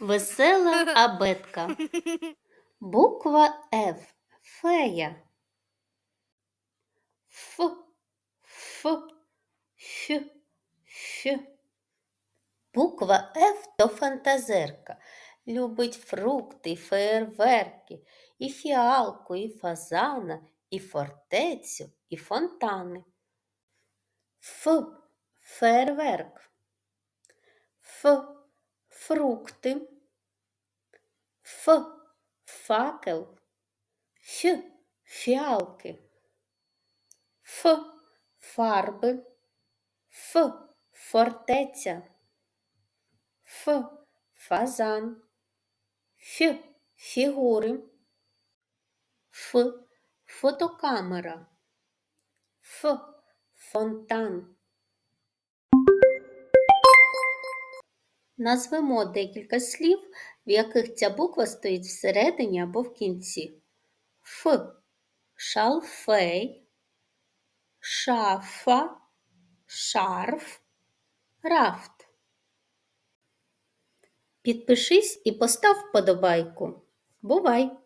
Весела абетка. Буква Ф. Фея. Ф. Ф. Ф. Ф. Буква Ф то фантазерка. Любить фрукти, феєрверки, і фіалку, і фазана, і фортецю, і фонтани. Ф. Фейерверк. Ф. Фрукти. Ф. Факел. Ф. Фіалки. Ф. Фарби. Ф. Фортеця. Ф. Фазан. Ф. Фігури. Ф. Фотокамера. Ф. Фонтан. Назвемо декілька слів, в яких ця буква стоїть всередині або в кінці. Ф. Шалфей, шафа, шарф, рафт. Підпишись і постав вподобайку. Бувай!